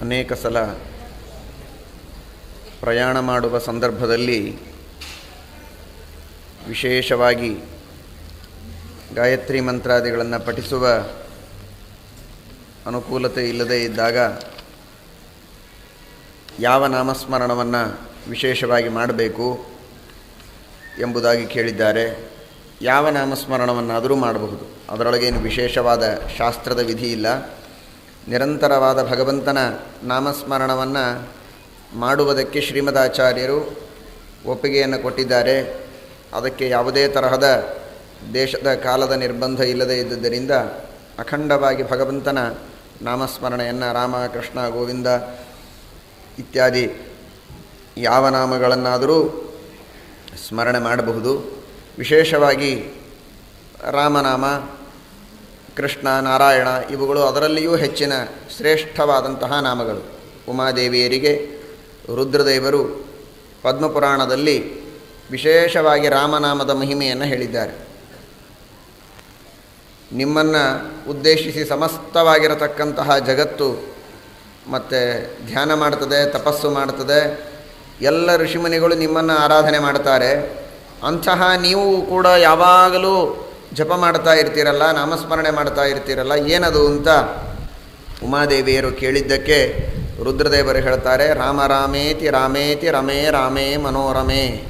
ಅನೇಕ ಸಲ ಪ್ರಯಾಣ ಮಾಡುವ ಸಂದರ್ಭದಲ್ಲಿ ವಿಶೇಷವಾಗಿ ಗಾಯತ್ರಿ ಮಂತ್ರಾದಿಗಳನ್ನು ಪಠಿಸುವ ಅನುಕೂಲತೆ ಇಲ್ಲದೇ ಇದ್ದಾಗ ಯಾವ ನಾಮಸ್ಮರಣವನ್ನು ವಿಶೇಷವಾಗಿ ಮಾಡಬೇಕು ಎಂಬುದಾಗಿ ಕೇಳಿದ್ದಾರೆ. ಯಾವ ನಾಮಸ್ಮರಣವನ್ನಾದರೂ ಮಾಡಬಹುದು. ಅದರೊಳಗೇನು ವಿಶೇಷವಾದ ಶಾಸ್ತ್ರದ ವಿಧಿ ಇಲ್ಲ ನಿರಂತರವಾದ ಭಗವಂತನ ನಾಮಸ್ಮರಣವನ್ನು ಮಾಡುವುದಕ್ಕೆ ಶ್ರೀಮದಾಚಾರ್ಯರು ಒಪ್ಪಿಗೆಯನ್ನು ಕೊಟ್ಟಿದ್ದಾರೆ. ಅದಕ್ಕೆ ಯಾವುದೇ ತರಹದ ದೇಶದ ಕಾಲದ ನಿರ್ಬಂಧ ಇಲ್ಲದೇ ಇದ್ದುದರಿಂದ ಅಖಂಡವಾಗಿ ಭಗವಂತನ ನಾಮಸ್ಮರಣೆಯನ್ನು ರಾಮ, ಕೃಷ್ಣ, ಗೋವಿಂದ ಇತ್ಯಾದಿ ಯಾವ ನಾಮಗಳನ್ನಾದರೂ ಸ್ಮರಣೆ ಮಾಡಬಹುದು. ವಿಶೇಷವಾಗಿ ರಾಮನಾಮ ಕೃಷ್ಣ, ನಾರಾಯಣ ಇವುಗಳು ಅದರಲ್ಲಿಯೂ ಹೆಚ್ಚಿನ ಶ್ರೇಷ್ಠವಾದಂತಹ ನಾಮಗಳು. ಉಮಾದೇವಿಯರಿಗೆ, ರುದ್ರದೇವರು ಪದ್ಮಪುರಾಣದಲ್ಲಿ ವಿಶೇಷವಾಗಿ ರಾಮನಾಮದ ಮಹಿಮೆಯನ್ನು ಹೇಳಿದ್ದಾರೆ. ನಿಮ್ಮನ್ನು ಉದ್ದೇಶಿಸಿ ಸಮಸ್ತವಾಗಿರತಕ್ಕಂತಹ ಜಗತ್ತು ಮತ್ತು ಧ್ಯಾನ ಮಾಡ್ತದೆ, ತಪಸ್ಸು ಮಾಡ್ತದೆ, ಎಲ್ಲ ಋಷಿಮುನಿಗಳು ನಿಮ್ಮನ್ನು ಆರಾಧನೆ ಮಾಡ್ತಾರೆ. ಅಂತಹ ನೀವು ಕೂಡ ಯಾವಾಗಲೂ ಜಪ ಮಾಡ್ತಾ ಇರ್ತೀರಲ್ಲ, ನಾಮಸ್ಮರಣೆ ಮಾಡ್ತಾ ಇರ್ತೀರಲ್ಲ, ಏನದು ಅಂತ ಉಮಾದೇವಿಯರು ಕೇಳಿದ್ದಕ್ಕೆ ರುದ್ರದೇವರು ಹೇಳ್ತಾರೆ, ರಾಮ ರಾಮೇತಿ ರಾಮೇತಿ ರಮೇ ರಾಮೇ ಮನೋರಮೇ,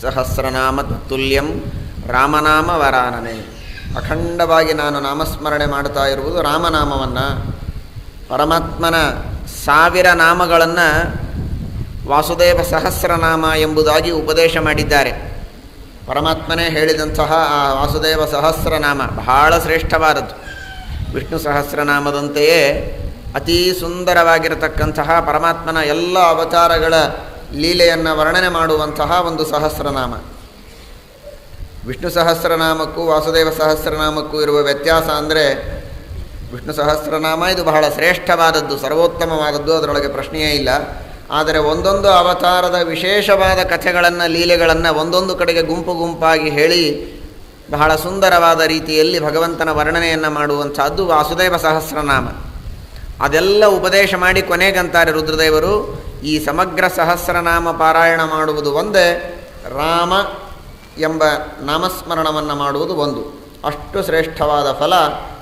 ಸಹಸ್ರನಾಮ ತುಲ್ಯಂ ರಾಮನಾಮ ವರಾನನೆ. ಅಖಂಡವಾಗಿ ನಾನು ನಾಮಸ್ಮರಣೆ ಮಾಡ್ತಾ ಇರುವುದು ರಾಮನಾಮವನ್ನು. ಪರಮಾತ್ಮನ ಸಾವಿರ ನಾಮಗಳನ್ನು ವಾಸುದೇವ ಸಹಸ್ರನಾಮ ಎಂಬುದಾಗಿ ಉಪದೇಶ ಮಾಡಿದ್ದಾರೆ. ಪರಮಾತ್ಮನೇ ಹೇಳಿದಂತಹ ಆ ವಾಸುದೇವ ಸಹಸ್ರನಾಮ ಬಹಳ ಶ್ರೇಷ್ಠವಾದದ್ದು. ವಿಷ್ಣು ಸಹಸ್ರನಾಮದಂತೆಯೇ ಅತೀ ಸುಂದರವಾಗಿರತಕ್ಕಂತಹ ಪರಮಾತ್ಮನ ಎಲ್ಲ ಅವತಾರಗಳ ಲೀಲೆಯನ್ನು ವರ್ಣನೆ ಮಾಡುವಂತಹ ಒಂದು ಸಹಸ್ರನಾಮ. ವಿಷ್ಣು ಸಹಸ್ರನಾಮಕ್ಕೂ ವಾಸುದೇವ ಸಹಸ್ರನಾಮಕ್ಕೂ ಇರುವ ವ್ಯತ್ಯಾಸ ಅಂದರೆ ವಿಷ್ಣು ಸಹಸ್ರನಾಮ ಇದು ಬಹಳ ಶ್ರೇಷ್ಠವಾದದ್ದು, ಸರ್ವೋತ್ತಮವಾದದ್ದು, ಅದರೊಳಗೆ ಪ್ರಶ್ನೆಯೇ ಇಲ್ಲ. ಆದರೆ ಒಂದೊಂದು ಅವತಾರದ ವಿಶೇಷವಾದ ಕಥೆಗಳನ್ನು, ಲೀಲೆಗಳನ್ನು ಒಂದೊಂದು ಕಡೆಗೆ ಗುಂಪು ಗುಂಪಾಗಿ ಹೇಳಿ ಬಹಳ ಸುಂದರವಾದ ರೀತಿಯಲ್ಲಿ ಭಗವಂತನ ವರ್ಣನೆಯನ್ನು ಮಾಡುವಂಥದ್ದು ವಾಸುದೇವ ಸಹಸ್ರನಾಮ. ಅದೆಲ್ಲ ಉಪದೇಶ ಮಾಡಿ ಕೊನೆಗಂತಾರೆ ರುದ್ರದೇವರು, ಈ ಸಮಗ್ರ ಸಹಸ್ರನಾಮ ಪಾರಾಯಣ ಮಾಡುವುದು ಒಂದೇ, ರಾಮ ಎಂಬ ನಾಮಸ್ಮರಣವನ್ನು ಮಾಡುವುದು ಒಂದು. ಅಷ್ಟು ಶ್ರೇಷ್ಠವಾದ ಫಲ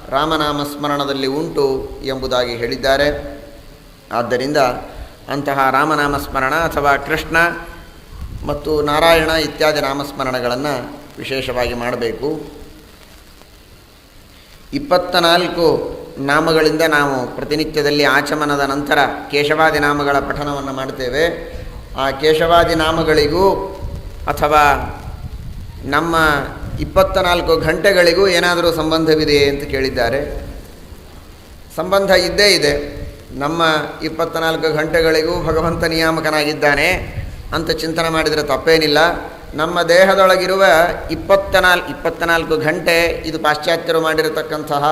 ರಾಮನಾಮಸ್ಮರಣದಲ್ಲಿ ಉಂಟು ಎಂಬುದಾಗಿ ಹೇಳಿದ್ದಾರೆ. ಆದ್ದರಿಂದ ಅಂತಹ ರಾಮನಾಮ ಸ್ಮರಣ ಅಥವಾ ಕೃಷ್ಣ ಮತ್ತು ನಾರಾಯಣ ಇತ್ಯಾದಿ ನಾಮಸ್ಮರಣಗಳನ್ನು ವಿಶೇಷವಾಗಿ ಮಾಡಬೇಕು. ಇಪ್ಪತ್ತ ನಾಲ್ಕು ನಾಮಗಳಿಂದ ನಾವು ಪ್ರತಿನಿತ್ಯದಲ್ಲಿ ಆಚಮನದ ನಂತರ ಕೇಶವಾದಿ ನಾಮಗಳ ಪಠನವನ್ನು ಮಾಡ್ತೇವೆ. ಆ ಕೇಶವಾದಿ ನಾಮಗಳಿಗೂ ಅಥವಾ ನಮ್ಮ ಇಪ್ಪತ್ತ ನಾಲ್ಕು ಗಂಟೆಗಳಿಗೂ ಏನಾದರೂ ಸಂಬಂಧವಿದೆಯೇ ಅಂತ ಕೇಳಿದ್ದಾರೆ. ಸಂಬಂಧ ಇದ್ದೇ ಇದೆ. ನಮ್ಮ ಇಪ್ಪತ್ತ್ನಾಲ್ಕು ಗಂಟೆಗಳಿಗೂ ಭಗವಂತ ನಿಯಾಮಕನಾಗಿದ್ದಾನೆ ಅಂತ ಚಿಂತನೆ ಮಾಡಿದರೆ ತಪ್ಪೇನಿಲ್ಲ. ನಮ್ಮ ದೇಹದೊಳಗಿರುವ ಇಪ್ಪತ್ತನಾಲ್ ಇಪ್ಪತ್ತ್ನಾಲ್ಕು ಇಪ್ಪತ್ತ ನಾಲ್ಕು ಗಂಟೆ ಇದು ಪಾಶ್ಚಾತ್ಯರು ಮಾಡಿರತಕ್ಕಂತಹ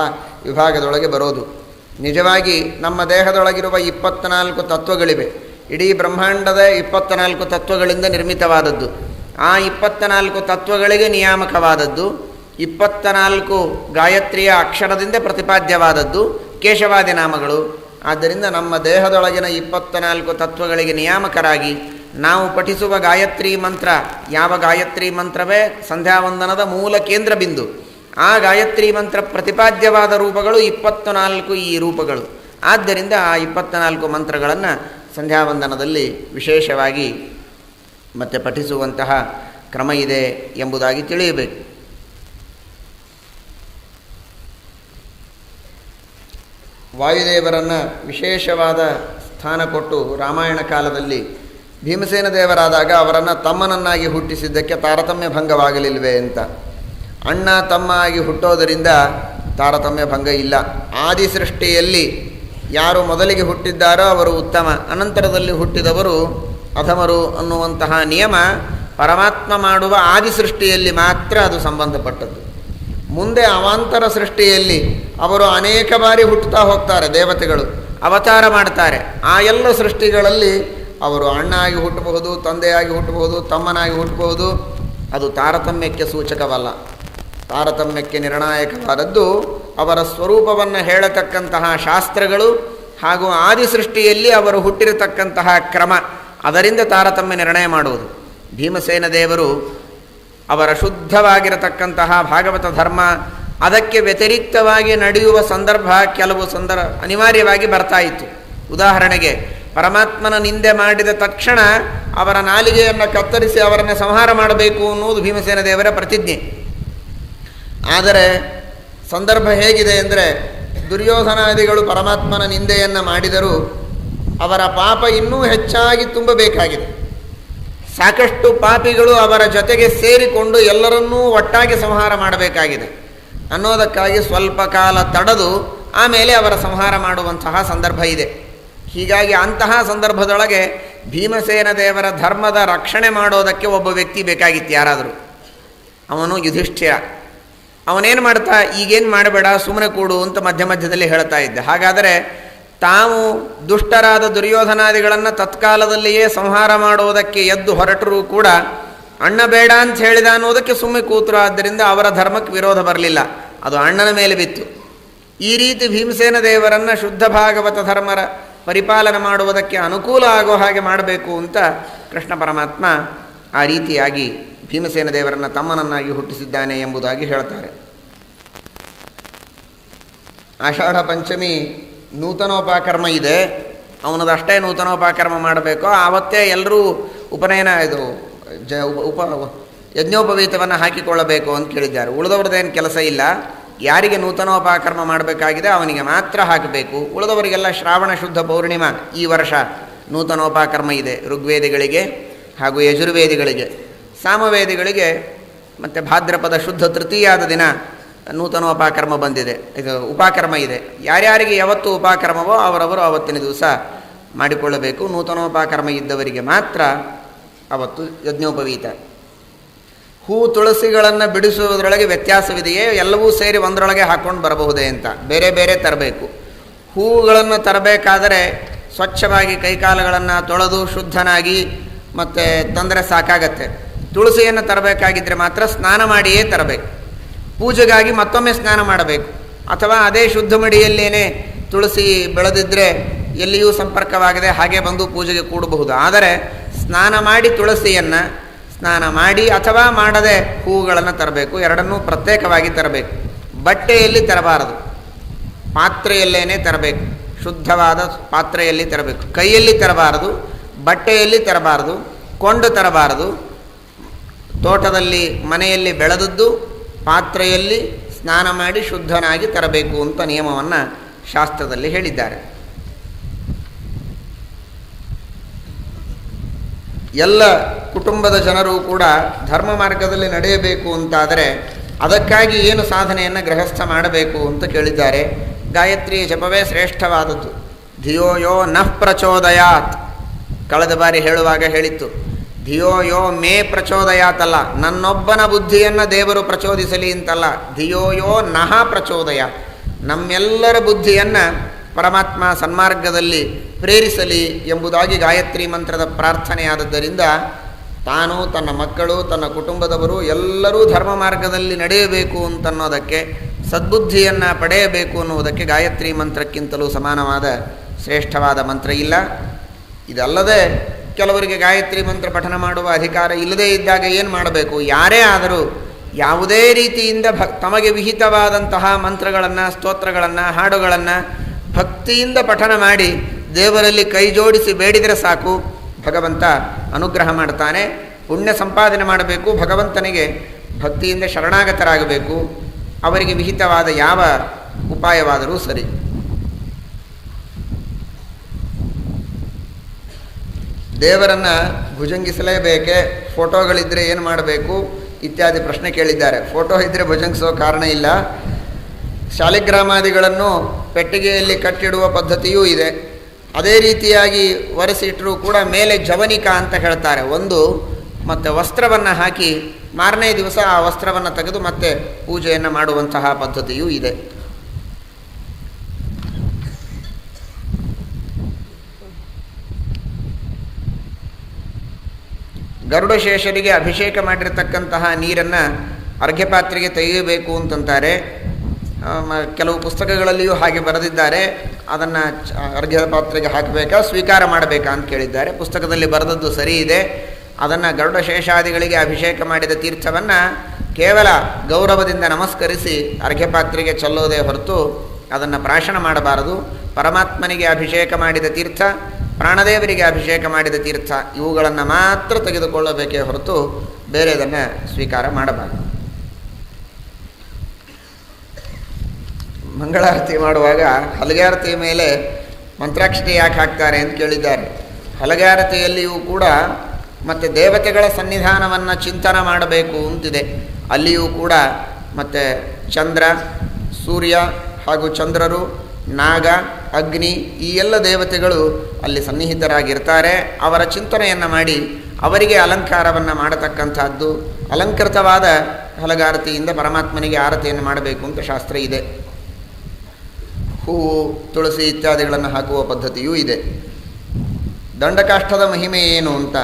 ವಿಭಾಗದೊಳಗೆ ಬರೋದು. ನಿಜವಾಗಿ ನಮ್ಮ ದೇಹದೊಳಗಿರುವ ಇಪ್ಪತ್ತ್ನಾಲ್ಕು ತತ್ವಗಳಿವೆ. ಇಡೀ ಬ್ರಹ್ಮಾಂಡದ ಇಪ್ಪತ್ತ್ನಾಲ್ಕು ತತ್ವಗಳಿಂದ ನಿರ್ಮಿತವಾದದ್ದು. ಆ ಇಪ್ಪತ್ತ ನಾಲ್ಕು ತತ್ವಗಳಿಗೆ ನಿಯಾಮಕವಾದದ್ದು. ಇಪ್ಪತ್ತ ನಾಲ್ಕು ಗಾಯತ್ರಿಯ ಅಕ್ಷರದಿಂದ ಪ್ರತಿಪಾದ್ಯವಾದದ್ದು. ಕೇಶವಾದಿ ನಾಮಗಳು. ಆದ್ದರಿಂದ ನಮ್ಮ ದೇಹದೊಳಗಿನ ಇಪ್ಪತ್ತನಾಲ್ಕು ತತ್ವಗಳಿಗೆ ನಿಯಾಮಕರಾಗಿ ನಾವು ಪಠಿಸುವ ಗಾಯತ್ರಿ ಮಂತ್ರ, ಯಾವ ಗಾಯತ್ರಿ ಮಂತ್ರವೇ? ಸಂಧ್ಯಾವಂದನದ ಮೂಲ ಕೇಂದ್ರ ಬಿಂದು. ಆ ಗಾಯತ್ರಿ ಮಂತ್ರ ಪ್ರತಿಪಾದ್ಯವಾದ ರೂಪಗಳು ಇಪ್ಪತ್ತು ನಾಲ್ಕು ಈ ರೂಪಗಳು. ಆದ್ದರಿಂದ ಆ ಇಪ್ಪತ್ತ ನಾಲ್ಕು ಮಂತ್ರಗಳನ್ನು ಸಂಧ್ಯಾವಂದನದಲ್ಲಿ ವಿಶೇಷವಾಗಿ ಮತ್ತು ಪಠಿಸುವಂತಹ ಕ್ರಮ ಇದೆ ಎಂಬುದಾಗಿ ತಿಳಿಯಬೇಕು. ವಾಯುದೇವರನ್ನು ವಿಶೇಷವಾದ ಸ್ಥಾನ ಕೊಟ್ಟು ರಾಮಾಯಣ ಕಾಲದಲ್ಲಿ ಭೀಮಸೇನ ದೇವರಾದಾಗ ಅವರನ್ನು ತಮ್ಮನನ್ನಾಗಿ ಹುಟ್ಟಿಸಿದ್ದಕ್ಕೆ ತಾರತಮ್ಯ ಭಂಗವಾಗಲಿಲ್ವೇ ಅಂತ. ಅಣ್ಣ ತಮ್ಮ ಆಗಿ ಹುಟ್ಟೋದರಿಂದ ತಾರತಮ್ಯ ಭಂಗ ಇಲ್ಲ. ಆದಿ ಸೃಷ್ಟಿಯಲ್ಲಿ ಯಾರು ಮೊದಲಿಗೆ ಹುಟ್ಟಿದ್ದಾರೋ ಅವರು ಉತ್ತಮ. ಅನಂತರದಲ್ಲಿ ಹುಟ್ಟಿದವರು ಅಧಮರು ಅನ್ನುವಂತಹ ನಿಯಮ ಪರಮಾತ್ಮ ಮಾಡುವ ಆದಿ ಸೃಷ್ಟಿಯಲ್ಲಿ ಮಾತ್ರ ಅದು ಸಂಬಂಧಪಟ್ಟದ್ದು. ಮುಂದೆ ಅವಾಂತರ ಸೃಷ್ಟಿಯಲ್ಲಿ ಅವರು ಅನೇಕ ಬಾರಿ ಹುಟ್ಟುತ್ತಾ ಹೋಗ್ತಾರೆ ದೇವತೆಗಳು, ಅವತಾರ ಮಾಡ್ತಾರೆ. ಆ ಎಲ್ಲ ಸೃಷ್ಟಿಗಳಲ್ಲಿ ಅವರು ಅಣ್ಣ ಆಗಿ ಹುಟ್ಟಬಹುದು, ತಂದೆಯಾಗಿ ಹುಟ್ಟಬಹುದು, ತಮ್ಮನಾಗಿ ಹುಟ್ಟಬಹುದು. ಅದು ತಾರತಮ್ಯಕ್ಕೆ ಸೂಚಕವಲ್ಲ. ತಾರತಮ್ಯಕ್ಕೆ ನಿರ್ಣಾಯಕವಾದದ್ದು ಅವರ ಸ್ವರೂಪವನ್ನು ಹೇಳತಕ್ಕಂತಹ ಶಾಸ್ತ್ರಗಳು ಹಾಗೂ ಆದಿ ಸೃಷ್ಟಿಯಲ್ಲಿ ಅವರು ಹುಟ್ಟಿರತಕ್ಕಂತಹ ಕ್ರಮ. ಅದರಿಂದ ತಾರತಮ್ಯ ನಿರ್ಣಯ ಮಾಡುವುದು. ಭೀಮಸೇನ ದೇವರು ಅವರ ಶುದ್ಧವಾಗಿರತಕ್ಕಂತಹ ಭಾಗವತ ಧರ್ಮ ಅದಕ್ಕೆ ವ್ಯತಿರಿಕ್ತವಾಗಿ ನಡೆಯುವ ಸಂದರ್ಭ ಕೆಲವು ಸಂದರ್ಭ ಅನಿವಾರ್ಯವಾಗಿ ಬರ್ತಾ ಇತ್ತು. ಉದಾಹರಣೆಗೆ, ಪರಮಾತ್ಮನ ನಿಂದೆ ಮಾಡಿದ ತಕ್ಷಣ ಅವರ ನಾಲಿಗೆಯನ್ನು ಕತ್ತರಿಸಿ ಅವರನ್ನು ಸಂಹಾರ ಮಾಡಬೇಕು ಅನ್ನುವುದು ಭೀಮಸೇನ ದೇವರ ಪ್ರತಿಜ್ಞೆ. ಆದರೆ, ಸಂದರ್ಭ ಹೇಗಿದೆ ಅಂದರೆ, ದುರ್ಯೋಧನಾದಿಗಳು ಪರಮಾತ್ಮನ ನಿಂದೆಯನ್ನು ಮಾಡಿದರೂ ಅವರ ಪಾಪ ಇನ್ನೂ ಹೆಚ್ಚಾಗಿ ತುಂಬಬೇಕಾಗಿದೆ. ಸಾಕಷ್ಟು ಪಾಪಿಗಳು ಅವರ ಜೊತೆಗೆ ಸೇರಿಕೊಂಡು ಎಲ್ಲರನ್ನೂ ಒಟ್ಟಾಗಿ ಸಂಹಾರ ಮಾಡಬೇಕಾಗಿದೆ. ಅನ್ನೋದಕ್ಕಾಗಿ ಸ್ವಲ್ಪ ಕಾಲ ತಡೆದು ಆಮೇಲೆ ಅವರ ಸಂಹಾರ ಮಾಡುವಂತಹ ಸಂದರ್ಭ ಇದೆ. ಹೀಗಾಗಿ ಅಂತಹ ಸಂದರ್ಭದೊಳಗೆ ಭೀಮಸೇನ ದೇವರ ಧರ್ಮದ ರಕ್ಷಣೆ ಮಾಡೋದಕ್ಕೆ ಒಬ್ಬ ವ್ಯಕ್ತಿ ಬೇಕಾಗಿತ್ತು ಯಾರಾದರೂ. ಅವನು ಯುಧಿಷ್ಠಿರ. ಅವನೇನು ಮಾಡ್ತಾ, ಈಗೇನು ಮಾಡಬೇಡ ಸುಮ್ಮನೆ ಕೂಡು ಅಂತ ಮಧ್ಯ ಮಧ್ಯದಲ್ಲಿ ಹೇಳ್ತಾ ಇದ್ದೆ. ಹಾಗಾದರೆ ತಾವು ದುಷ್ಟರಾದ ದುರ್ಯೋಧನಾದಿಗಳನ್ನು ತತ್ಕಾಲದಲ್ಲಿಯೇ ಸಂಹಾರ ಮಾಡುವುದಕ್ಕೆ ಎದ್ದು ಹೊರಟರೂ ಕೂಡ ಅಣ್ಣ ಬೇಡ ಅಂತ ಹೇಳಿದ ಅನ್ನೋದಕ್ಕೆ ಸುಮ್ಮನೆ ಕೂತರು, ಆದ್ದರಿಂದ ಅವರ ಧರ್ಮಕ್ಕೆ ವಿರೋಧ ಬರಲಿಲ್ಲ. ಅದು ಅಣ್ಣನ ಮೇಲೆ ಬಿತ್ತು. ಈ ರೀತಿ ಭೀಮಸೇನ ದೇವರನ್ನು ಶುದ್ಧ ಭಾಗವತ ಧರ್ಮರ ಪರಿಪಾಲನೆ ಮಾಡುವುದಕ್ಕೆ ಅನುಕೂಲ ಆಗೋ ಹಾಗೆ ಮಾಡಬೇಕು ಅಂತ ಕೃಷ್ಣ ಪರಮಾತ್ಮ ಆ ರೀತಿಯಾಗಿ ಭೀಮಸೇನ ದೇವರನ್ನು ತಮ್ಮನನ್ನಾಗಿ ಹುಟ್ಟಿಸಿದ್ದಾನೆ ಎಂಬುದಾಗಿ ಹೇಳ್ತಾರೆ. ಆಷಾಢ ಪಂಚಮಿ ನೂತನೋಪಕರ್ಮ ಇದೆ. ಅವನದಷ್ಟೇ ನೂತನೋಪಕರ್ಮ ಮಾಡಬೇಕು. ಆವತ್ತೇ ಎಲ್ಲರೂ ಉಪನಯನ ಇದು, ಜ, ಉಪ ಯಜ್ಞೋಪವೀತವನ್ನು ಹಾಕಿಕೊಳ್ಳಬೇಕು ಅಂತ ಕೇಳಿದ್ದಾರೆ. ಉಳಿದವ್ರದ್ದೇನು ಕೆಲಸ ಇಲ್ಲ. ಯಾರಿಗೆ ನೂತನೋಪಕರ್ಮ ಮಾಡಬೇಕಾಗಿದೆ ಅವನಿಗೆ ಮಾತ್ರ ಹಾಕಬೇಕು. ಉಳಿದವರಿಗೆಲ್ಲ ಶ್ರಾವಣ ಶುದ್ಧ ಪೌರ್ಣಿಮಾ ಈ ವರ್ಷ ನೂತನೋಪಕರ್ಮ ಇದೆ ಋಗ್ವೇದಿಗಳಿಗೆ ಹಾಗೂ ಯಜುರ್ವೇದಿಗಳಿಗೆ. ಸಾಮವೇದಿಗಳಿಗೆ ಮತ್ತು ಭಾದ್ರಪದ ಶುದ್ಧ ತೃತೀಯಾದ ದಿನ ನೂತನೋಪಕರ್ಮ ಬಂದಿದೆ. ಇದು ಉಪಕರ್ಮ ಇದೆ. ಯಾರ್ಯಾರಿಗೆ ಯಾವತ್ತು ಉಪಕರ್ಮವೋ ಅವರವರು ಅವತ್ತಿನ ದಿವಸ ಮಾಡಿಕೊಳ್ಳಬೇಕು. ನೂತನೋಪಕರ್ಮ ಇದ್ದವರಿಗೆ ಮಾತ್ರ ಅವತ್ತು ಯಜ್ಞೋಪವೀತ. ಹೂ ತುಳಸಿಗಳನ್ನು ಬಿಡಿಸುವುದರೊಳಗೆ ವ್ಯತ್ಯಾಸವಿದೆಯೇ? ಎಲ್ಲವೂ ಸೇರಿ ಒಂದರೊಳಗೆ ಹಾಕ್ಕೊಂಡು ಬರಬಹುದೇ ಅಂತ. ಬೇರೆ ಬೇರೆ ತರಬೇಕು. ಹೂಗಳನ್ನು ತರಬೇಕಾದರೆ ಸ್ವಚ್ಛವಾಗಿ ಕೈಕಾಲುಗಳನ್ನು ತೊಳೆದು ಶುದ್ಧನಾಗಿ ಮತ್ತು ತೊಂದರೆ ಸಾಕಾಗತ್ತೆ. ತುಳಸಿಯನ್ನು ತರಬೇಕಾಗಿದ್ದರೆ ಮಾತ್ರ ಸ್ನಾನ ಮಾಡಿಯೇ ತರಬೇಕು. ಪೂಜೆಗಾಗಿ ಮತ್ತೊಮ್ಮೆ ಸ್ನಾನ ಮಾಡಬೇಕು. ಅಥವಾ ಅದೇ ಶುದ್ಧ ಮಡಿಯಲ್ಲೇನೆ ತುಳಸಿ ಬೆಳೆದಿದ್ದರೆ ಎಲ್ಲಿಯೂ ಸಂಪರ್ಕವಾಗದೆ ಹಾಗೆ ಬಂದು ಪೂಜೆಗೆ ಕೂಡಬಹುದು. ಆದರೆ ಸ್ನಾನ ಮಾಡಿ ತುಳಸಿಯನ್ನು ಸ್ನಾನ ಮಾಡಿ ಅಥವಾ ಮಾಡದೆ ಹೂವುಗಳನ್ನು ತರಬೇಕು. ಎರಡನ್ನೂ ಪ್ರತ್ಯೇಕವಾಗಿ ತರಬೇಕು. ಬಟ್ಟೆಯಲ್ಲಿ ತರಬಾರದು. ಪಾತ್ರೆಯಲ್ಲೇನೆ ತರಬೇಕು. ಶುದ್ಧವಾದ ಪಾತ್ರೆಯಲ್ಲಿ ತರಬೇಕು. ಕೈಯಲ್ಲಿ ತರಬಾರದು, ಬಟ್ಟೆಯಲ್ಲಿ ತರಬಾರದು, ಕೊಂಡು ತರಬಾರದು, ತೋಟದಲ್ಲಿ ಮನೆಯಲ್ಲಿ ಬೆಳೆದದ್ದು ಪಾತ್ರೆಯಲ್ಲಿ ಸ್ನಾನ ಮಾಡಿ ಶುದ್ಧನಾಗಿ ತರಬೇಕು ಅಂತ ನಿಯಮವನ್ನು ಶಾಸ್ತ್ರದಲ್ಲಿ ಹೇಳಿದ್ದಾರೆ. ಎಲ್ಲ ಕುಟುಂಬದ ಜನರು ಕೂಡ ಧರ್ಮ ಮಾರ್ಗದಲ್ಲಿ ನಡೆಯಬೇಕು ಅಂತಾದರೆ ಅದಕ್ಕಾಗಿ ಏನು ಸಾಧನೆಯನ್ನು ಗೃಹಸ್ಥ ಮಾಡಬೇಕು ಅಂತ ಕೇಳಿದ್ದಾರೆ. ಗಾಯತ್ರಿ ಜಪವೇ ಶ್ರೇಷ್ಠವಾದದ್ದು. ಧಿಯೋ ಯೋ ನಃ ಪ್ರಚೋದಯಾತ್. ಕಳೆದ ಬಾರಿ ಹೇಳುವಾಗ ಹೇಳಿತ್ತು ಧಿಯೋ ಯೋ ಮೇ ಪ್ರಚೋದಯಾತಲ್ಲ. ನನ್ನೊಬ್ಬನ ಬುದ್ಧಿಯನ್ನು ದೇವರು ಪ್ರಚೋದಿಸಲಿ ಅಂತಲ್ಲ. ಧಿಯೋ ಯೋ ನಹ ಪ್ರಚೋದಯ. ನಮ್ಮೆಲ್ಲರ ಬುದ್ಧಿಯನ್ನು ಪರಮಾತ್ಮ ಸನ್ಮಾರ್ಗದಲ್ಲಿ ಪ್ರೇರಿಸಲಿ ಎಂಬುದಾಗಿ ಗಾಯತ್ರಿ ಮಂತ್ರದ ಪ್ರಾರ್ಥನೆಯಾದದ್ದರಿಂದ ತಾನು ತನ್ನ ಮಕ್ಕಳು, ತನ್ನ ಕುಟುಂಬದವರು ಎಲ್ಲರೂ ಧರ್ಮ ಮಾರ್ಗದಲ್ಲಿ ನಡೆಯಬೇಕು ಅಂತನ್ನೋದಕ್ಕೆ, ಸದ್ಬುದ್ಧಿಯನ್ನು ಪಡೆಯಬೇಕು ಅನ್ನುವುದಕ್ಕೆ ಗಾಯತ್ರಿ ಮಂತ್ರಕ್ಕಿಂತಲೂ ಸಮಾನವಾದ ಶ್ರೇಷ್ಠವಾದ ಮಂತ್ರ ಇಲ್ಲ. ಇದಲ್ಲದೆ ಕೆಲವರಿಗೆ ಗಾಯತ್ರಿ ಮಂತ್ರ ಪಠನ ಮಾಡುವ ಅಧಿಕಾರ ಇಲ್ಲದೇ ಇದ್ದಾಗ ಏನು ಮಾಡಬೇಕು? ಯಾರೇ ಆದರೂ ಯಾವುದೇ ರೀತಿಯಿಂದ ಭಕ್ ತಮಗೆ ವಿಹಿತವಾದಂತಹ ಮಂತ್ರಗಳನ್ನು, ಸ್ತೋತ್ರಗಳನ್ನು, ಹಾಡುಗಳನ್ನು ಭಕ್ತಿಯಿಂದ ಪಠನ ಮಾಡಿ ದೇವರಲ್ಲಿ ಕೈ ಜೋಡಿಸಿ ಬೇಡಿದರೆ ಸಾಕು. ಭಗವಂತ ಅನುಗ್ರಹ ಮಾಡ್ತಾನೆ. ಪುಣ್ಯ ಸಂಪಾದನೆ ಮಾಡಬೇಕು. ಭಗವಂತನಿಗೆ ಭಕ್ತಿಯಿಂದ ಶರಣಾಗತರಾಗಬೇಕು. ಅವರಿಗೆ ವಿಹಿತವಾದ ಯಾವ ಉಪಾಯವಾದರೂ ಸರಿ. ದೇವರನ್ನು ಭುಜಂಗಿಸಲೇಬೇಕೆ ಫೋಟೋಗಳಿದ್ದರೆ ಏನು ಮಾಡಬೇಕು ಇತ್ಯಾದಿ ಪ್ರಶ್ನೆ ಕೇಳಿದ್ದಾರೆ. ಫೋಟೋ ಇದ್ದರೆ ಭುಜಂಗಿಸೋ ಕಾರಣ ಇಲ್ಲ. ಶಾಲಿಗ್ರಾಮಾದಿಗಳನ್ನು ಪೆಟ್ಟಿಗೆಯಲ್ಲಿ ಕಟ್ಟಿಡುವ ಪದ್ಧತಿಯೂ ಇದೆ. ಅದೇ ರೀತಿಯಾಗಿ ಒರೆಸಿಟ್ಟರೂ ಕೂಡ ಮೇಲೆ ಜವನಿಕಾ ಅಂತ ಹೇಳ್ತಾರೆ. ಒಂದು, ಮತ್ತು ವಸ್ತ್ರವನ್ನು ಹಾಕಿ ಮಾರನೇ ದಿವಸ ಆ ವಸ್ತ್ರವನ್ನು ತೆಗೆದು ಮತ್ತೆ ಪೂಜೆಯನ್ನು ಮಾಡುವಂತಹ ಪದ್ಧತಿಯೂ ಇದೆ. ಗರುಡಶೇಷರಿಗೆ ಅಭಿಷೇಕ ಮಾಡಿರತಕ್ಕಂತಹ ನೀರನ್ನು ಅರ್ಘ್ಯಪಾತ್ರೆಗೆ ತೆಗೆಯಬೇಕು ಅಂತಂತಾರೆ. ಕೆಲವು ಪುಸ್ತಕಗಳಲ್ಲಿಯೂ ಹಾಗೆ ಬರೆದಿದ್ದಾರೆ. ಅದನ್ನು ಅರ್ಘ್ಯ ಪಾತ್ರೆಗೆ ಹಾಕಬೇಕಾ, ಸ್ವೀಕಾರ ಮಾಡಬೇಕಾ ಅಂತ ಕೇಳಿದ್ದಾರೆ. ಪುಸ್ತಕದಲ್ಲಿ ಬರೆದದ್ದು ಸರಿ ಇದೆ. ಅದನ್ನು ಗರುಡ ಶೇಷಾದಿಗಳಿಗೆ ಅಭಿಷೇಕ ಮಾಡಿದ ತೀರ್ಥವನ್ನು ಕೇವಲ ಗೌರವದಿಂದ ನಮಸ್ಕರಿಸಿ ಅರ್ಘ್ಯ ಪಾತ್ರೆಗೆ ಚೆಲ್ಲೋದೇ ಹೊರತು ಅದನ್ನು ಪ್ರಾಶನ ಮಾಡಬಾರದು. ಪರಮಾತ್ಮನಿಗೆ ಅಭಿಷೇಕ ಮಾಡಿದ ತೀರ್ಥ ಪ್ರಾಣದೇವರಿಗೆ ಅಭಿಷೇಕ ಮಾಡಿದ ತೀರ್ಥ, ಇವುಗಳನ್ನು ಮಾತ್ರ ತೆಗೆದುಕೊಳ್ಳಬೇಕೇ ಹೊರತು ಬೇರೆದನ್ನು ಸ್ವೀಕಾರ ಮಾಡಬಾರದು. ಮಂಗಳಾರತಿ ಮಾಡುವಾಗ ಹಲಗಾರತಿ ಮೇಲೆ ಮಂತ್ರಾಕ್ಷತೆ ಯಾಕೆ ಹಾಕ್ತಾರೆ ಅಂತ ಕೇಳಿದ್ದಾರೆ. ಹಲಗಾರತಿಯಲ್ಲಿಯೂ ಕೂಡ ಮತ್ತು ದೇವತೆಗಳ ಸನ್ನಿಧಾನವನ್ನು ಚಿಂತನ ಮಾಡಬೇಕು ಅಂತಿದೆ. ಅಲ್ಲಿಯೂ ಕೂಡ ಮತ್ತು ಚಂದ್ರ, ಸೂರ್ಯ ಹಾಗೂ ಚಂದ್ರರು, ನಾಗ ಅಗ್ನಿ ಈ ಎಲ್ಲ ದೇವತೆಗಳು ಅಲ್ಲಿ ಸನ್ನಿಹಿತರಾಗಿರ್ತಾರೆ. ಅವರ ಚಿಂತನೆಯನ್ನು ಮಾಡಿ ಅವರಿಗೆ ಅಲಂಕಾರವನ್ನು ಮಾಡತಕ್ಕಂಥದ್ದು ಅಲಂಕೃತವಾದ ಹಲಗಾರತಿಯಿಂದ ಪರಮಾತ್ಮನಿಗೆ ಆರತಿಯನ್ನು ಮಾಡಬೇಕು ಅಂತ ಶಾಸ್ತ್ರ ಇದೆ. ಹೂವು, ತುಳಸಿ ಇತ್ಯಾದಿಗಳನ್ನು ಹಾಕುವ ಪದ್ಧತಿಯೂ ಇದೆ. ದಂಡಕಾಷ್ಠದ ಮಹಿಮೆ ಏನು ಅಂತ?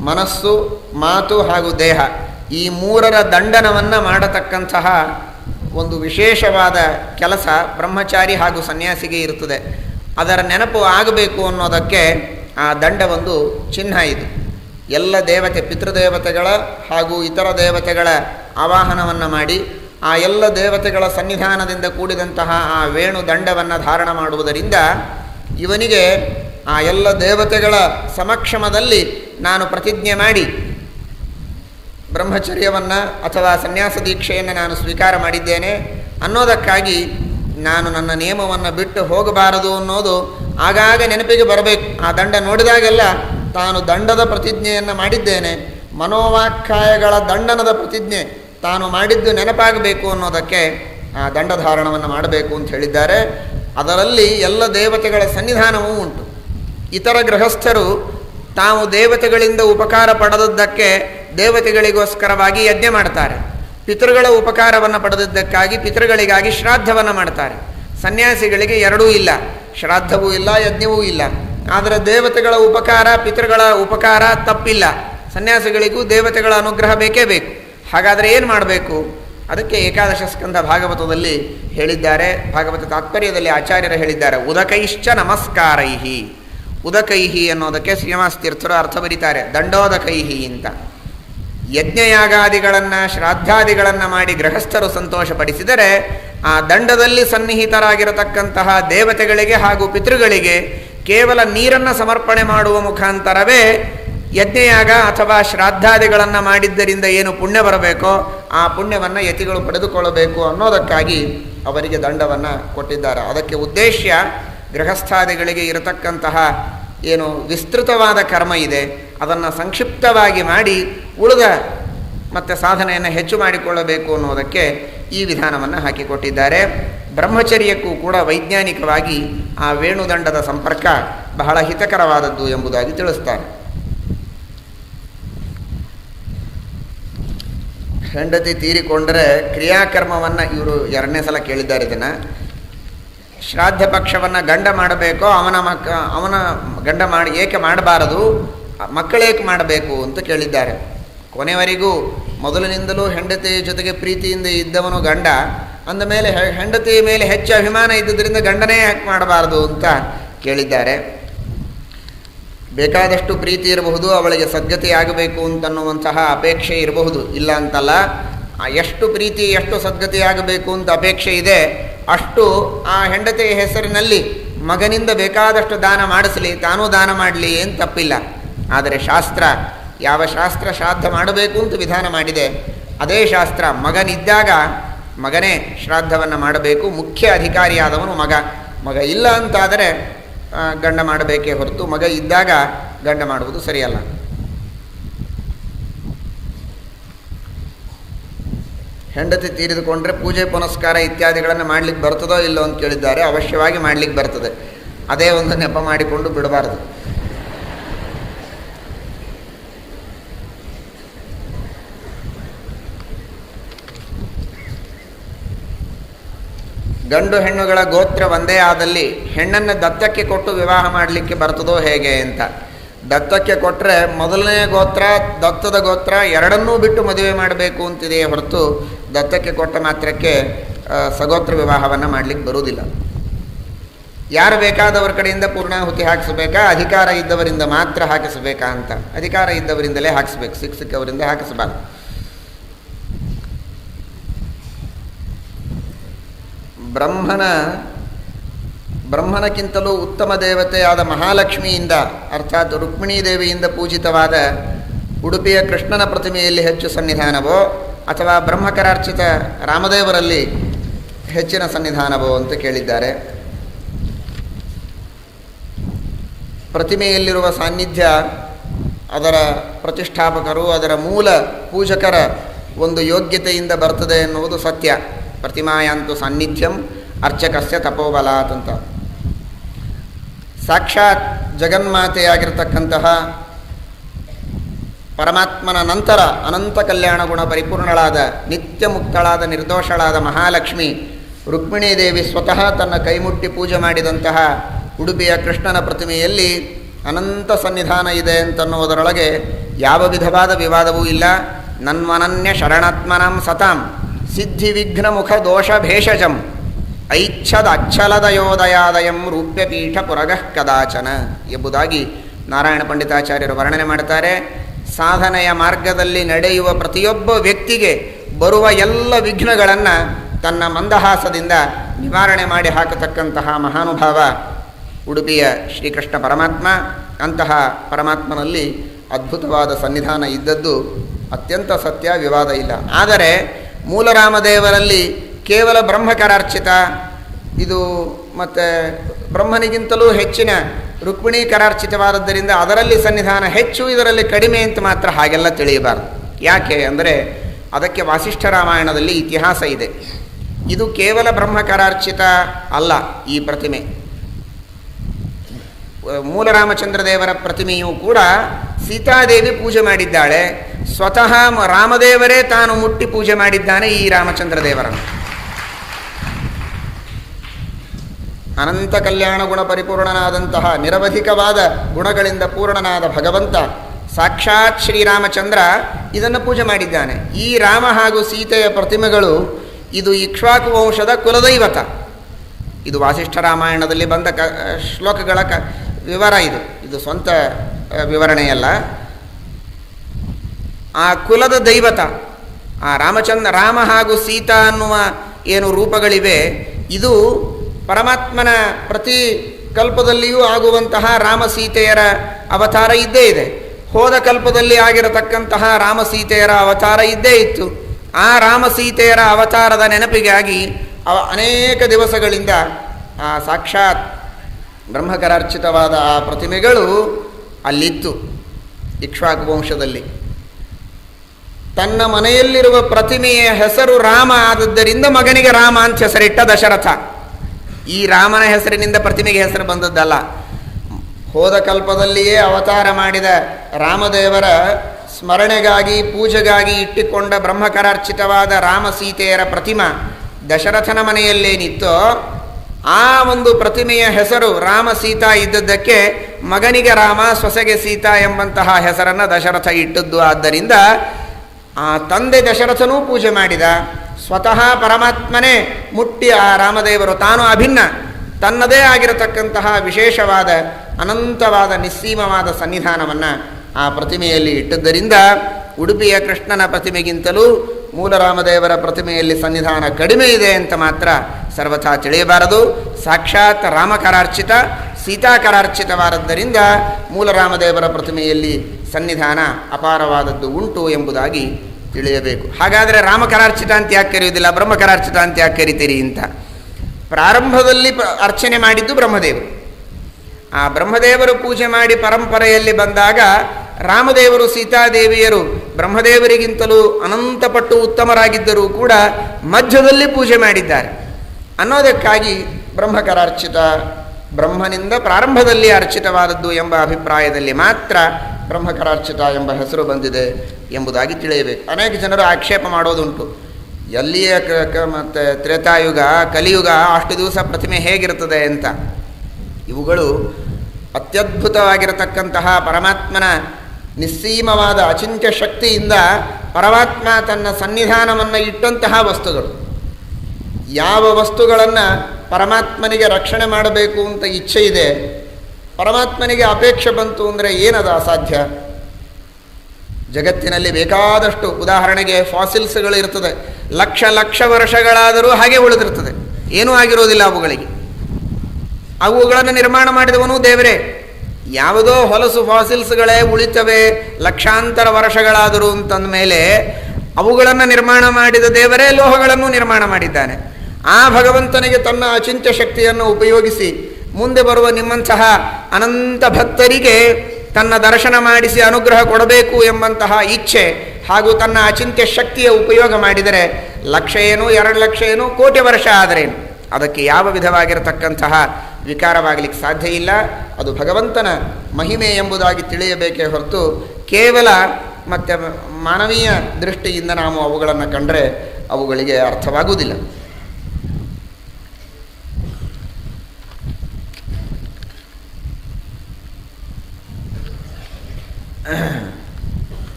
ಮನಸ್ಸು, ಮಾತು ಹಾಗೂ ದೇಹ ಈ ಮೂರರ ದಂಡನವನ್ನು ಮಾಡತಕ್ಕಂತಹ ಒಂದು ವಿಶೇಷವಾದ ಕೆಲಸ ಬ್ರಹ್ಮಚಾರಿ ಹಾಗೂ ಸನ್ಯಾಸಿಗೆ ಇರುತ್ತದೆ. ಅದರ ನೆನಪು ಆಗಬೇಕು ಅನ್ನೋದಕ್ಕೆ ಆ ದಂಡ ಒಂದು ಚಿಹ್ನ ಇದು. ಎಲ್ಲ ದೇವತೆ ಪಿತೃದೇವತೆಗಳ ಹಾಗೂ ಇತರ ದೇವತೆಗಳ ಆವಾಹನವನ್ನು ಮಾಡಿ ಆ ಎಲ್ಲ ದೇವತೆಗಳ ಸನ್ನಿಧಾನದಿಂದ ಕೂಡಿದಂತಹ ಆ ವೇಣು ದಂಡವನ್ನು ಧಾರಣ ಮಾಡುವುದರಿಂದ ಇವನಿಗೆ ಆ ಎಲ್ಲ ದೇವತೆಗಳ ಸಮಕ್ಷಮದಲ್ಲಿ ನಾನು ಪ್ರತಿಜ್ಞೆ ಮಾಡಿ ಬ್ರಹ್ಮಚರ್ಯವನ್ನು ಅಥವಾ ಸನ್ಯಾಸ ದೀಕ್ಷೆಯನ್ನು ನಾನು ಸ್ವೀಕಾರ ಮಾಡಿದ್ದೇನೆ ಅನ್ನೋದಕ್ಕಾಗಿ ನಾನು ನನ್ನ ನಿಯಮವನ್ನು ಬಿಟ್ಟು ಹೋಗಬಾರದು ಅನ್ನೋದು ಆಗಾಗ ನೆನಪಿಗೆ ಬರಬೇಕು. ಆ ದಂಡ ನೋಡಿದಾಗೆಲ್ಲ ತಾನು ದಂಡದ ಪ್ರತಿಜ್ಞೆಯನ್ನು ಮಾಡಿದ್ದೇನೆ. ಮನೋವಾಖ್ಯಾಯಗಳ ದಂಡನದ ಪ್ರತಿಜ್ಞೆ ತಾನು ಮಾಡಿದ್ದು ನೆನಪಾಗಬೇಕು ಅನ್ನೋದಕ್ಕೆ ಆ ದಂಡಧಾರಣವನ್ನು ಮಾಡಬೇಕು ಅಂತ ಹೇಳಿದ್ದಾರೆ. ಅದರಲ್ಲಿ ಎಲ್ಲ ದೇವತೆಗಳ ಸನ್ನಿಧಾನವೂ ಉಂಟು. ಇತರ ಗೃಹಸ್ಥರು ತಾವು ದೇವತೆಗಳಿಂದ ಉಪಕಾರ ಪಡೆದದ್ದಕ್ಕೆ ದೇವತೆಗಳಿಗೋಸ್ಕರವಾಗಿ ಯಜ್ಞ ಮಾಡ್ತಾರೆ. ಪಿತೃಗಳ ಉಪಕಾರವನ್ನು ಪಡೆದಿದ್ದಕ್ಕಾಗಿ ಪಿತೃಗಳಿಗಾಗಿ ಶ್ರಾದ್ದವನ್ನು ಮಾಡ್ತಾರೆ. ಸನ್ಯಾಸಿಗಳಿಗೆ ಎರಡೂ ಇಲ್ಲ. ಶ್ರಾದ್ದವೂ ಇಲ್ಲ, ಯಜ್ಞವೂ ಇಲ್ಲ. ಆದರೆ ದೇವತೆಗಳ ಉಪಕಾರ, ಪಿತೃಗಳ ಉಪಕಾರ ತಪ್ಪಿಲ್ಲ. ಸನ್ಯಾಸಿಗಳಿಗೂ ದೇವತೆಗಳ ಅನುಗ್ರಹ ಬೇಕೇ ಬೇಕು. ಹಾಗಾದರೆ ಏನು ಮಾಡಬೇಕು? ಅದಕ್ಕೆ ಏಕಾದಶ ಸ್ಕಂಧ ಭಾಗವತದಲ್ಲಿ ಹೇಳಿದ್ದಾರೆ. ಭಾಗವತ ತಾತ್ಪರ್ಯದಲ್ಲಿ ಆಚಾರ್ಯರು ಹೇಳಿದ್ದಾರೆ. ಉದಕೈಶ್ಚ ನಮಸ್ಕಾರೈಹಿ. ಉದಕೈಹಿ ಅನ್ನೋದಕ್ಕೆ ಶ್ರೀನಿವಾಸ ತೀರ್ಥರು ಅರ್ಥ ಬರೀತಾರೆ. ದಂಡೋದಕೈಹಿ ಅಂತ. ಯಜ್ಞಯಾಗಾದಿಗಳನ್ನು ಶ್ರಾದ್ದಾದಿಗಳನ್ನು ಮಾಡಿ ಗೃಹಸ್ಥರು ಸಂತೋಷಪಡಿಸಿದರೆ, ಆ ದಂಡದಲ್ಲಿ ಸನ್ನಿಹಿತರಾಗಿರತಕ್ಕಂತಹ ದೇವತೆಗಳಿಗೆ ಹಾಗೂ ಪಿತೃಗಳಿಗೆ ಕೇವಲ ನೀರನ್ನು ಸಮರ್ಪಣೆ ಮಾಡುವ ಮುಖಾಂತರವೇ ಯಜ್ಞಯಾಗ ಅಥವಾ ಶ್ರಾದ್ದಾದಿಗಳನ್ನು ಮಾಡಿದ್ದರಿಂದ ಏನು ಪುಣ್ಯ ಬರಬೇಕೋ, ಆ ಪುಣ್ಯವನ್ನು ಯತಿಗಳು ಪಡೆದುಕೊಳ್ಳಬೇಕು ಅನ್ನೋದಕ್ಕಾಗಿ ಅವರಿಗೆ ದಂಡವನ್ನು ಕೊಟ್ಟಿದ್ದಾರೆ. ಅದಕ್ಕೆ ಉದ್ದೇಶ ಗೃಹಸ್ಥಾದಿಗಳಿಗೆ ಇರತಕ್ಕಂತಹ ಏನು ವಿಸ್ತೃತವಾದ ಕರ್ಮ ಇದೆ, ಅದನ್ನು ಸಂಕ್ಷಿಪ್ತವಾಗಿ ಮಾಡಿ ಉಳಿದ ಮತ್ತು ಸಾಧನೆಯನ್ನು ಹೆಚ್ಚು ಮಾಡಿಕೊಳ್ಳಬೇಕು ಅನ್ನೋದಕ್ಕೆ ಈ ವಿಧಾನವನ್ನು ಹಾಕಿಕೊಟ್ಟಿದ್ದಾರೆ. ಬ್ರಹ್ಮಚರ್ಯಕ್ಕೂ ಕೂಡ ವೈಜ್ಞಾನಿಕವಾಗಿ ಆ ವೇಣುದಂಡದ ಸಂಪರ್ಕ ಬಹಳ ಹಿತಕರವಾದದ್ದು ಎಂಬುದಾಗಿ ತಿಳಿಸ್ತಾರೆ. ಹೆಂಡತಿ ತೀರಿಕೊಂಡರೆ ಕ್ರಿಯಾಕರ್ಮವನ್ನು ಇವರು ಎರಡನೇ ಸಲ ಕೇಳಿದ್ದಾರೆ ಇದನ್ನು. ಶ್ರಾದ್ದ ಪಕ್ಷವನ್ನು ಗಂಡ ಮಾಡಬೇಕೋ, ಅವನ ಮಕ್ಕ ಅವನ ಗಂಡ ಮಾಡಿ ಏಕೆ ಮಾಡಬಾರದು ಮಕ್ಕಳೇಕೆ ಮಾಡಬೇಕು ಅಂತ ಕೇಳಿದ್ದಾರೆ. ಕೊನೆವರೆಗೂ ಮೊದಲಿನಿಂದಲೂ ಹೆಂಡತಿ ಜೊತೆಗೆ ಪ್ರೀತಿಯಿಂದ ಇದ್ದವನು ಗಂಡ ಅಂದಮೇಲೆ ಹೆ- ಹೆಂಡತಿಯ ಮೇಲೆ ಹೆಚ್ಚು ಅಭಿಮಾನ ಇದ್ದುದರಿಂದ ಗಂಡನೇ ಯಾಕೆ ಮಾಡಬಾರದು ಅಂತ ಕೇಳಿದ್ದಾರೆ. ಬೇಕಾದಷ್ಟು ಪ್ರೀತಿ ಇರಬಹುದು, ಅವಳಿಗೆ ಸದ್ಗತಿ ಆಗಬೇಕು ಅಂತನ್ನುವಂತಹ ಅಪೇಕ್ಷೆ ಇರಬಹುದು, ಇಲ್ಲ ಅಂತಲ್ಲ. ಎಷ್ಟು ಪ್ರೀತಿ, ಎಷ್ಟು ಸದ್ಗತಿಯಾಗಬೇಕು ಅಂತ ಅಪೇಕ್ಷೆ ಇದೆ, ಅಷ್ಟು ಆ ಹೆಂಡತಿಯ ಹೆಸರಿನಲ್ಲಿ ಮಗನಿಂದ ಬೇಕಾದಷ್ಟು ದಾನ ಮಾಡಿಸಲಿ, ತಾನೂ ದಾನ ಮಾಡಲಿ ಏನು ತಪ್ಪಿಲ್ಲ. ಆದರೆ ಶಾಸ್ತ್ರ, ಯಾವ ಶಾಸ್ತ್ರ ಶ್ರಾದ್ದ ಮಾಡಬೇಕು ಅಂತ ವಿಧಾನ ಮಾಡಿದೆ. ಅದೇ ಶಾಸ್ತ್ರ, ಮಗನಿದ್ದಾಗ ಮಗನೇ ಶ್ರಾದ್ದವನ್ನು ಮಾಡಬೇಕು, ಮುಖ್ಯ ಅಧಿಕಾರಿಯಾದವನು ಮಗ. ಮಗ ಇಲ್ಲ ಅಂತಾದರೆ ಗಂಡ ಮಾಡಬೇಕೇ ಹೊರತು ಮಗ ಇದ್ದಾಗ ಗಂಡ ಮಾಡುವುದು ಸರಿಯಲ್ಲ. ಹೆಂಡತಿ ತೀರಿದುಕೊಂಡ್ರೆ ಪೂಜೆ, ಪುನಸ್ಕಾರ ಇತ್ಯಾದಿಗಳನ್ನು ಮಾಡ್ಲಿಕ್ಕೆ ಬರ್ತದೋ ಇಲ್ಲೋ ಅಂತ ಕೇಳಿದ್ದಾರೆ. ಅವಶ್ಯವಾಗಿ ಮಾಡ್ಲಿಕ್ಕೆ ಬರ್ತದೆ. ಅದೇ ಒಂದು ನೆಪ ಮಾಡಿಕೊಂಡು ಬಿಡಬಾರದು. ಗಂಡು ಹೆಣ್ಣುಗಳ ಗೋತ್ರ ಒಂದೇ ಆದಲ್ಲಿ ಹೆಣ್ಣನ್ನು ದತ್ತಕ್ಕೆ ಕೊಟ್ಟು ವಿವಾಹ ಮಾಡಲಿಕ್ಕೆ ಬರ್ತದೋ ಹೇಗೆ ಅಂತ. ದತ್ತಕ್ಕೆ ಕೊಟ್ಟರೆ ಮೊದಲನೇ ಗೋತ್ರ, ದತ್ತದ ಗೋತ್ರ ಎರಡನ್ನೂ ಬಿಟ್ಟು ಮದುವೆ ಮಾಡಬೇಕು ಅಂತಿದೆಯೇ ಹೊರತು ದತ್ತಕ್ಕೆ ಕೊಟ್ಟ ಮಾತ್ರಕ್ಕೆ ಸಗೋತ್ರ ವಿವಾಹವನ್ನು ಮಾಡಲಿಕ್ಕೆ ಬರುವುದಿಲ್ಲ. ಯಾರು ಬೇಕಾದವರ ಕಡೆಯಿಂದ ಪೂರ್ಣಾಹುತಿ ಹಾಕಿಸ್ಬೇಕಾ? ಅಧಿಕಾರ ಇದ್ದವರಿಂದ ಮಾತ್ರ ಹಾಕಿಸ್ಬೇಕಾ ಅಂತ. ಅಧಿಕಾರ ಇದ್ದವರಿಂದಲೇ ಹಾಕಿಸ್ಬೇಕು. ಸಿಕ್ಕ ಸಿಕ್ಕವರಿಂದ ಹಾಕಿಸಬಾರ್ದು. ಬ್ರಹ್ಮನ, ಬ್ರಹ್ಮನಕ್ಕಿಂತಲೂ ಉತ್ತಮ ದೇವತೆಯಾದ ಮಹಾಲಕ್ಷ್ಮಿಯಿಂದ, ಅರ್ಥಾತ್ ರುಕ್ಮಿಣೀ ದೇವಿಯಿಂದ ಪೂಜಿತವಾದ ಉಡುಪಿಯ ಕೃಷ್ಣನ ಪ್ರತಿಮೆಯಲ್ಲಿ ಹೆಚ್ಚು ಸನ್ನಿಧಾನವೋ ಅಥವಾ ಬ್ರಹ್ಮಕರಾರ್ಚಿತ ರಾಮದೇವರಲ್ಲಿ ಹೆಚ್ಚಿನ ಸನ್ನಿಧಾನವೋ ಅಂತ ಕೇಳಿದ್ದಾರೆ. ಪ್ರತಿಮೆಯಲ್ಲಿರುವ ಸಾನ್ನಿಧ್ಯ ಅದರ ಪ್ರತಿಷ್ಠಾಪಕರು, ಅದರ ಮೂಲ ಪೂಜಕರ ಒಂದು ಯೋಗ್ಯತೆಯಿಂದ ಬರ್ತದೆ ಎನ್ನುವುದು ಸತ್ಯ. ಪ್ರತಿಮಾಯಾಂತು ಸಾನ್ನಿಧ್ಯಂ ಅರ್ಚಕಸ್ಯ ತಪೋಬಲಾತ್ ಅಂತ. ಸಾಕ್ಷಾತ್ ಜಗನ್ಮಾತೆಯಾಗಿರ್ತಕ್ಕಂತಹ ಪರಮಾತ್ಮನ ನಂತರ ಅನಂತ ಕಲ್ಯಾಣ ಗುಣ ಪರಿಪೂರ್ಣಳಾದ ನಿತ್ಯ ಮುಕ್ತಳಾದ ನಿರ್ದೋಷಳಾದ ಮಹಾಲಕ್ಷ್ಮಿ ರುಕ್ಮಿಣೀ ದೇವಿ ಸ್ವತಃ ತನ್ನ ಕೈಮುಟ್ಟಿ ಪೂಜೆ ಮಾಡಿದಂತಹ ಉಡುಪಿಯ ಕೃಷ್ಣನ ಪ್ರತಿಮೆಯಲ್ಲಿ ಅನಂತ ಸನ್ನಿಧಾನ ಇದೆ ಅಂತನ್ನುವುದರೊಳಗೆ ಯಾವ ವಿಧವಾದ ವಿವಾದವೂ ಇಲ್ಲ. ನನ್ಮನನ್ಯ ಶರಣಾತ್ಮನಂ ಸತಾಂ. ಸಿದ್ಧಿ ವಿಘ್ನ ಮುಖ ದೋಷ ಭೇಷಜಂ. ಐಚ್ಛದ ಅಚ್ಛಲದಯೋದಯಾದಯಂ ರೂಪ್ಯಪೀಠ ಪುರಗಃ ಕದಾಚನ ಎಂಬುದಾಗಿ ನಾರಾಯಣ ಪಂಡಿತಾಚಾರ್ಯರು ವರ್ಣನೆ ಮಾಡ್ತಾರೆ ಸಾಧನೆಯ ಮಾರ್ಗದಲ್ಲಿ ನಡೆಯುವ ಪ್ರತಿಯೊಬ್ಬ ವ್ಯಕ್ತಿಗೆ ಬರುವ ಎಲ್ಲ ವಿಘ್ನಗಳನ್ನು ತನ್ನ ಮಂದಹಾಸದಿಂದ ನಿವಾರಣೆ ಮಾಡಿ ಹಾಕತಕ್ಕಂತಹ ಮಹಾನುಭಾವ ಉಡುಪಿಯ ಶ್ರೀಕೃಷ್ಣ ಪರಮಾತ್ಮ. ಅಂತಹ ಪರಮಾತ್ಮನಲ್ಲಿ ಅದ್ಭುತವಾದ ಸನ್ನಿಧಾನ ಇದ್ದದ್ದು ಅತ್ಯಂತ ಸತ್ಯ, ವಿವಾದ ಇಲ್ಲ. ಆದರೆ ಮೂಲರಾಮದೇವರಲ್ಲಿ ಕೇವಲ ಬ್ರಹ್ಮಕರಾರ್ಚಿತ, ಇದು ಮತ್ತು ಬ್ರಹ್ಮನಿಗಿಂತಲೂ ಹೆಚ್ಚಿನ ರುಕ್ಮಿಣಿ ಕರಾರ್ಚಿತವಾದದ್ದರಿಂದ ಅದರಲ್ಲಿ ಸನ್ನಿಧಾನ ಹೆಚ್ಚು, ಇದರಲ್ಲಿ ಕಡಿಮೆ ಅಂತ ಮಾತ್ರ ಹಾಗೆಲ್ಲ ತಿಳಿಯಬಾರದು. ಯಾಕೆ ಅಂದರೆ ಅದಕ್ಕೆ ವಾಸಿಷ್ಠ ರಾಮಾಯಣದಲ್ಲಿ ಇತಿಹಾಸ ಇದೆ. ಇದು ಕೇವಲ ಬ್ರಹ್ಮಕರಾರ್ಚಿತ ಅಲ್ಲ ಈ ಪ್ರತಿಮೆ. ಮೂಲ ರಾಮಚಂದ್ರ ದೇವರ ಪ್ರತಿಮೆಯೂ ಕೂಡ ಸೀತಾದೇವಿ ಪೂಜೆ ಮಾಡಿದ್ದಾಳೆ. ಸ್ವತಃ ರಾಮದೇವರೇ ತಾನು ಮುಟ್ಟಿ ಪೂಜೆ ಮಾಡಿದ್ದಾನೆ ಈ ರಾಮಚಂದ್ರ ದೇವರನ್ನು ಅನಂತ ಕಲ್ಯಾಣ ಗುಣ ಪರಿಪೂರ್ಣನಾದಂತಹ ನಿರವಧಿಕವಾದ ಗುಣಗಳಿಂದ ಪೂರ್ಣನಾದ ಭಗವಂತ. ಸಾಕ್ಷಾತ್ ಶ್ರೀರಾಮಚಂದ್ರ ಇದನ್ನು ಪೂಜೆ ಮಾಡಿದ್ದಾನೆ. ಈ ರಾಮ ಹಾಗೂ ಸೀತೆಯ ಪ್ರತಿಮೆಗಳು ಇದು ಇಕ್ಷ್ವಾಕು ವಂಶದ ಕುಲದೈವತ. ಇದು ವಾಸಿಷ್ಠ ರಾಮಾಯಣದಲ್ಲಿ ಬಂದ ಕ, ಶ್ಲೋಕಗಳ ಕ, ವಿವರ ಇದು. ಇದು ಸ್ವಂತ ವಿವರಣೆಯಲ್ಲ. ಆ ಕುಲದ ದೈವತ, ಆ ರಾಮಚಂದ್ರ, ರಾಮ ಹಾಗೂ ಸೀತಾ ಅನ್ನುವ ಏನು ರೂಪಗಳಿವೆ, ಇದು ಪರಮಾತ್ಮನ ಪ್ರತಿ ಕಲ್ಪದಲ್ಲಿಯೂ ಆಗುವಂತಹ ರಾಮಸೀತೆಯರ ಅವತಾರ ಇದ್ದೇ ಇದೆ. ಹೋದ ಕಲ್ಪದಲ್ಲಿ ಆಗಿರತಕ್ಕಂತಹ ರಾಮಸೀತೆಯರ ಅವತಾರ ಇದ್ದೇ ಇತ್ತು. ಆ ರಾಮಸೀತೆಯರ ಅವತಾರದ ನೆನಪಿಗಾಗಿ ಅವ ಅನೇಕ ದಿವಸಗಳಿಂದ, ಆ ಸಾಕ್ಷಾತ್ ಬ್ರಹ್ಮಕರಾರ್ಚಿತವಾದ ಆ ಪ್ರತಿಮೆಗಳು ಅಲ್ಲಿತ್ತು ಇಕ್ಷ್ವಾಕು ವಂಶದಲ್ಲಿ ತನ್ನ ಮನೆಯಲ್ಲಿರುವ ಪ್ರತಿಮೆಯ ಹೆಸರು ರಾಮ ಆದದ್ದರಿಂದ ಮಗನಿಗೆ ರಾಮ ಅಂತ ಹೆಸರಿಟ್ಟ ದಶರಥ. ಈ ರಾಮನ ಹೆಸರಿನಿಂದ ಪ್ರತಿಮೆಗೆ ಹೆಸರು ಬಂದದ್ದಲ್ಲ. ಹೋದ ಕಲ್ಪದಲ್ಲಿಯೇ ಅವತಾರ ಮಾಡಿದ ರಾಮದೇವರ ಸ್ಮರಣೆಗಾಗಿ, ಪೂಜೆಗಾಗಿ ಇಟ್ಟುಕೊಂಡ ಬ್ರಹ್ಮಕರಾರ್ಚಿತವಾದ ರಾಮ ಸೀತೆಯರ ಪ್ರತಿಮಾ ದಶರಥನ ಮನೆಯಲ್ಲೇನಿತ್ತೋ ಆ ಒಂದು ಪ್ರತಿಮೆಯ ಹೆಸರು ರಾಮ ಸೀತಾ ಇದ್ದದ್ದಕ್ಕೆ ಮಗನಿಗೆ ರಾಮ, ಸೊಸೆಗೆ ಸೀತಾ ಎಂಬಂತಹ ಹೆಸರನ್ನು ದಶರಥ ಇಟ್ಟದ್ದು. ಆದ್ದರಿಂದ ಆ ತಂದೆ ದಶರಥನೂ ಪೂಜೆ ಮಾಡಿದ. ಸ್ವತಃ ಪರಮಾತ್ಮನೇ ಮುಟ್ಟಿ ಆ ರಾಮದೇವರು. ತಾನು ಅಭಿನ್ನ. ತನ್ನದೇ ಆಗಿರತಕ್ಕಂತಹ ವಿಶೇಷವಾದ, ಅನಂತವಾದ, ನಿಸ್ಸೀಮವಾದ ಸನ್ನಿಧಾನವನ್ನು ಆ ಪ್ರತಿಮೆಯಲ್ಲಿ ಇಟ್ಟದ್ದರಿಂದ ಉಡುಪಿಯ ಕೃಷ್ಣನ ಪ್ರತಿಮೆಗಿಂತಲೂ ಮೂಲ ರಾಮದೇವರ ಪ್ರತಿಮೆಯಲ್ಲಿ ಸನ್ನಿಧಾನ ಕಡಿಮೆ ಇದೆ ಅಂತ ಮಾತ್ರ ಸರ್ವಥಾ ತಿಳಿಯಬಾರದು. ಸಾಕ್ಷಾತ್ ರಾಮಕರಾರ್ಚಿತ ಸೀತಾಕರಾರ್ಚಿತವಾದದ್ದರಿಂದ ಮೂಲ ರಾಮದೇವರ ಪ್ರತಿಮೆಯಲ್ಲಿ ಸನ್ನಿಧಾನ ಅಪಾರವಾದದ್ದು ಉಂಟು ಎಂಬುದಾಗಿ ತಿಳಿಯಬೇಕು. ಹಾಗಾದರೆ ರಾಮಕರಾರ್ಚಿತ ಅಂತ ಯಾಕೆ ಕರೆಯುವುದಿಲ್ಲ? ಬ್ರಹ್ಮಕರಾರ್ಚಿತ ಅಂತ ಯಾಕೆ ಕರಿತೀರಿ ಅಂತ? ಪ್ರಾರಂಭದಲ್ಲಿ ಅರ್ಚನೆ ಮಾಡಿದ್ದು ಬ್ರಹ್ಮದೇವರು. ಆ ಬ್ರಹ್ಮದೇವರು ಪೂಜೆ ಮಾಡಿ ಪರಂಪರೆಯಲ್ಲಿ ಬಂದಾಗ ರಾಮದೇವರು, ಸೀತಾದೇವಿಯರು ಬ್ರಹ್ಮದೇವರಿಗಿಂತಲೂ ಅನಂತಪಟ್ಟು ಉತ್ತಮರಾಗಿದ್ದರೂ ಕೂಡ ಮಧ್ಯದಲ್ಲಿ ಪೂಜೆ ಮಾಡಿದ್ದಾರೆ. ಅನ್ನೋದಕ್ಕಾಗಿ ಬ್ರಹ್ಮಕರಾರ್ಚಿತ ಬ್ರಹ್ಮನಿಂದ ಪ್ರಾರಂಭದಲ್ಲಿ ಅರ್ಚಿತವಾದದ್ದು ಎಂಬ ಅಭಿಪ್ರಾಯದಲ್ಲಿ ಮಾತ್ರ ಬ್ರಹ್ಮಕರಾರ್ಚಿತ ಎಂಬ ಹೆಸರು ಬಂದಿದೆ ಎಂಬುದಾಗಿ ತಿಳಿಯಬೇಕು. ಅನೇಕ ಜನರು ಆಕ್ಷೇಪ ಮಾಡೋದುಂಟು. ಎಲ್ಲಿಯ ಕ ಮತ್ತು ತ್ರೇತಾಯುಗ, ಕಲಿಯುಗ, ಅಷ್ಟು ದಿವಸ ಪ್ರತಿಮೆ ಹೇಗಿರ್ತದೆ ಅಂತ. ಇವುಗಳು ಅತ್ಯದ್ಭುತವಾಗಿರತಕ್ಕಂತಹ ಪರಮಾತ್ಮನ ನಿಸ್ಸೀಮವಾದ ಅಚಿಂತ್ಯ ಶಕ್ತಿಯಿಂದ ಪರಮಾತ್ಮ ತನ್ನ ಸನ್ನಿಧಾನವನ್ನು ಇಟ್ಟಂತಹ ವಸ್ತುಗಳು. ಯಾವ ವಸ್ತುಗಳನ್ನು ಪರಮಾತ್ಮನಿಗೆ ರಕ್ಷಣೆ ಮಾಡಬೇಕು ಅಂತ ಇಚ್ಛೆ ಇದೆ ಪರಮಾತ್ಮನಿಗೆ ಅಪೇಕ್ಷೆ ಬಂತು ಅಂದರೆ ಏನದ ಅಸಾಧ್ಯ? ಜಗತ್ತಿನಲ್ಲಿ ಬೇಕಾದಷ್ಟು ಉದಾಹರಣೆಗೆ ಫಾಸಿಲ್ಸ್ಗಳು ಇರ್ತದೆ ಲಕ್ಷ ಲಕ್ಷ ವರ್ಷಗಳಾದರೂ ಹಾಗೆ ಉಳಿದಿರ್ತದೆ. ಏನೂ ಆಗಿರೋದಿಲ್ಲ ಅವುಗಳಿಗೆ. ಅವುಗಳನ್ನು ನಿರ್ಮಾಣ ಮಾಡಿದವನು ದೇವರೇ. ಯಾವುದೋ ಹೊಲಸು ಫಾಸಿಲ್ಸ್ಗಳೇ ಉಳಿತವೆ, ಲಕ್ಷಾಂತರ ವರ್ಷಗಳಾದರೂ ಅಂತಂದ ಮೇಲೆ ಅವುಗಳನ್ನು ನಿರ್ಮಾಣ ಮಾಡಿದ ದೇವರೇ ಲೋಹಗಳನ್ನು ನಿರ್ಮಾಣ ಮಾಡಿದ್ದಾನೆ. ಆ ಭಗವಂತನಿಗೆ ತನ್ನ ಅಚಿಂತ್ಯ ಶಕ್ತಿಯನ್ನು ಉಪಯೋಗಿಸಿ ಮುಂದೆ ಬರುವ ನಿಮ್ಮಂತಹ ಅನಂತ ಭಕ್ತರಿಗೆ ತನ್ನ ದರ್ಶನ ಮಾಡಿಸಿ ಅನುಗ್ರಹ ಕೊಡಬೇಕು ಎಂಬಂತಹ ಇಚ್ಛೆ ಹಾಗೂ ತನ್ನ ಅಚಿಂತ್ಯ ಶಕ್ತಿಯ ಉಪಯೋಗ ಮಾಡಿದರೆ ಲಕ್ಷ ಏನು, ಎರಡು ಲಕ್ಷ ಏನು, ಕೋಟಿ ವರ್ಷ ಆದರೇನು? ಅದಕ್ಕೆ ಯಾವ ವಿಧವಾಗಿರತಕ್ಕಂತಹ ವಿಕಾರವಾಗಲಿಕ್ಕೆ ಸಾಧ್ಯ ಇಲ್ಲ. ಅದು ಭಗವಂತನ ಮಹಿಮೆ ಎಂಬುದಾಗಿ ತಿಳಿಯಬೇಕೇ ಹೊರತು ಕೇವಲ ಮತ್ತು ಮಾನವೀಯ ದೃಷ್ಟಿಯಿಂದ ನಾವು ಅವುಗಳನ್ನು ಕಂಡರೆ ಅವುಗಳಿಗೆ ಅರ್ಥವಾಗುವುದಿಲ್ಲ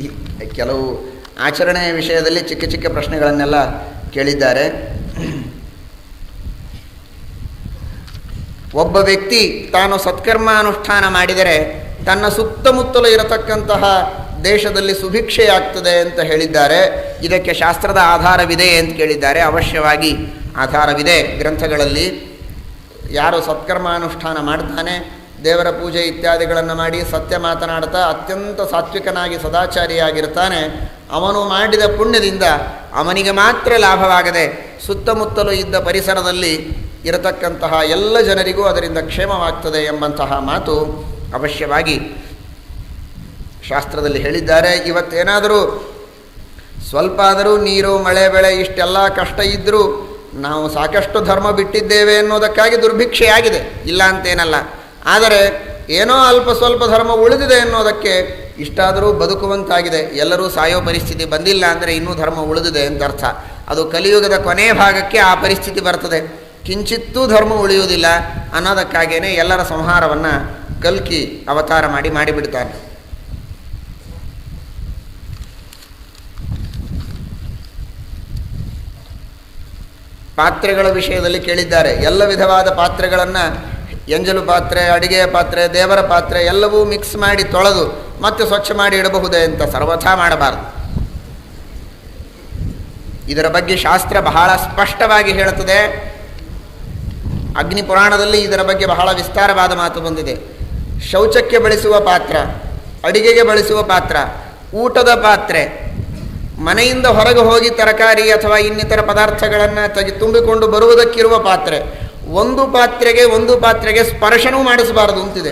ಈ ಕೆಲವು ಆಚರಣೆಯ ವಿಷಯದಲ್ಲಿ ಚಿಕ್ಕ ಚಿಕ್ಕ ಪ್ರಶ್ನೆಗಳನ್ನೆಲ್ಲ ಕೇಳಿದ್ದಾರೆ. ಒಬ್ಬ ವ್ಯಕ್ತಿ ತಾನು ಸತ್ಕರ್ಮ ಅನುಷ್ಠಾನ ಮಾಡಿದರೆ ತನ್ನ ಸುತ್ತಮುತ್ತಲು ಇರತಕ್ಕಂತಹ ದೇಶದಲ್ಲಿ ಸುಭಿಕ್ಷೆಯಾಗ್ತದೆ ಅಂತ ಹೇಳಿದ್ದಾರೆ. ಇದಕ್ಕೆ ಶಾಸ್ತ್ರದ ಆಧಾರವಿದೆ ಅಂತ ಕೇಳಿದ್ದಾರೆ. ಅವಶ್ಯವಾಗಿ ಆಧಾರವಿದೆ ಗ್ರಂಥಗಳಲ್ಲಿ. ಯಾರು ಸತ್ಕರ್ಮ ಅನುಷ್ಠಾನ ಮಾಡ್ತಾನೆ? ದೇವರ ಪೂಜೆ ಇತ್ಯಾದಿಗಳನ್ನು ಮಾಡಿ ಸತ್ಯ ಮಾತನಾಡ್ತಾ ಅತ್ಯಂತ ಸಾತ್ವಿಕನಾಗಿ ಸದಾಚಾರಿಯಾಗಿರ್ತಾನೆ. ಅವನು ಮಾಡಿದ ಪುಣ್ಯದಿಂದ ಅವನಿಗೆ ಮಾತ್ರ ಲಾಭವಾಗದೆ ಸುತ್ತಮುತ್ತಲು ಇದ್ದ ಪರಿಸರದಲ್ಲಿ ಇರತಕ್ಕಂತಹ ಎಲ್ಲ ಜನರಿಗೂ ಅದರಿಂದ ಕ್ಷೇಮವಾಗ್ತದೆ ಎಂಬಂತಹ ಮಾತು ಅವಶ್ಯವಾಗಿ ಶಾಸ್ತ್ರದಲ್ಲಿ ಹೇಳಿದ್ದಾರೆ. ಇವತ್ತೇನಾದರೂ ಸ್ವಲ್ಪ ಆದರೂ ನೀರು, ಮಳೆ, ಬೆಳೆ ಇಷ್ಟೆಲ್ಲ ಕಷ್ಟ ಇದ್ದರೂ ನಾವು ಸಾಕಷ್ಟು ಧರ್ಮ ಬಿಟ್ಟಿದ್ದೇವೆ ಅನ್ನೋದಕ್ಕಾಗಿ ದುರ್ಭಿಕ್ಷೆಯಾಗಿದೆ. ಇಲ್ಲ ಅಂತೇನಲ್ಲ. ಆದರೆ ಏನೋ ಅಲ್ಪ ಸ್ವಲ್ಪ ಧರ್ಮ ಉಳಿದಿದೆ ಅನ್ನೋದಕ್ಕೆ ಇಷ್ಟಾದರೂ ಬದುಕುವಂತಾಗಿದೆ. ಎಲ್ಲರೂ ಸಾಯೋ ಪರಿಸ್ಥಿತಿ ಬಂದಿಲ್ಲ ಅಂದರೆ ಇನ್ನೂ ಧರ್ಮ ಉಳಿದಿದೆ ಅಂತ ಅರ್ಥ. ಅದು ಕಲಿಯುಗದ ಕೊನೆಯ ಭಾಗಕ್ಕೆ ಆ ಪರಿಸ್ಥಿತಿ ಬರ್ತದೆ. ಕಿಂಚಿತ್ತೂ ಧರ್ಮ ಉಳಿಯುವುದಿಲ್ಲ ಅನ್ನೋದಕ್ಕಾಗೇನೆ ಎಲ್ಲರ ಸಂಹಾರವನ್ನು ಕಲ್ಕಿ ಅವತಾರ ಮಾಡಿ ಮಾಡಿಬಿಡ್ತಾನೆ ಪಾತ್ರೆಗಳ ವಿಷಯದಲ್ಲಿ ಕೇಳಿದ್ದಾರೆ. ಎಲ್ಲ ವಿಧವಾದ ಪಾತ್ರೆಗಳನ್ನು ಎಂಜಲು ಪಾತ್ರೆ, ಅಡಿಗೆಯ ಪಾತ್ರೆ, ದೇವರ ಪಾತ್ರೆ ಎಲ್ಲವೂ ಮಿಕ್ಸ್ ಮಾಡಿ ತೊಳೆದು ಮತ್ತೆ ಸ್ವಚ್ಛ ಮಾಡಿ ಇಡಬಹುದೇ ಅಂತ ಸರ್ವಥಾ ಮಾಡಬಾರದು. ಇದರ ಬಗ್ಗೆ ಶಾಸ್ತ್ರ ಬಹಳ ಸ್ಪಷ್ಟವಾಗಿ ಹೇಳುತ್ತದೆ. ಅಗ್ನಿ ಪುರಾಣದಲ್ಲಿ ಇದರ ಬಗ್ಗೆ ಬಹಳ ವಿಸ್ತಾರವಾದ ಮಾತು ಬಂದಿದೆ. ಶೌಚಕ್ಕೆ ಬಳಸುವ ಪಾತ್ರ, ಅಡಿಗೆಗೆ ಬಳಸುವ ಪಾತ್ರ, ಊಟದ ಪಾತ್ರೆ, ಮನೆಯಿಂದ ಹೊರಗೆ ಹೋಗಿ ತರಕಾರಿ ಅಥವಾ ಇನ್ನಿತರ ಪದಾರ್ಥಗಳನ್ನು ತೆಗೆ ತುಂಬಿಕೊಂಡು ಬರುವುದಕ್ಕಿರುವ ಪಾತ್ರೆ ಒಂದು ಪಾತ್ರೆಗೆ ಒಂದು ಪಾತ್ರೆಗೆ ಸ್ಪರ್ಶನೂ ಮಾಡಿಸಬಾರದು ಅಂತಿದೆ.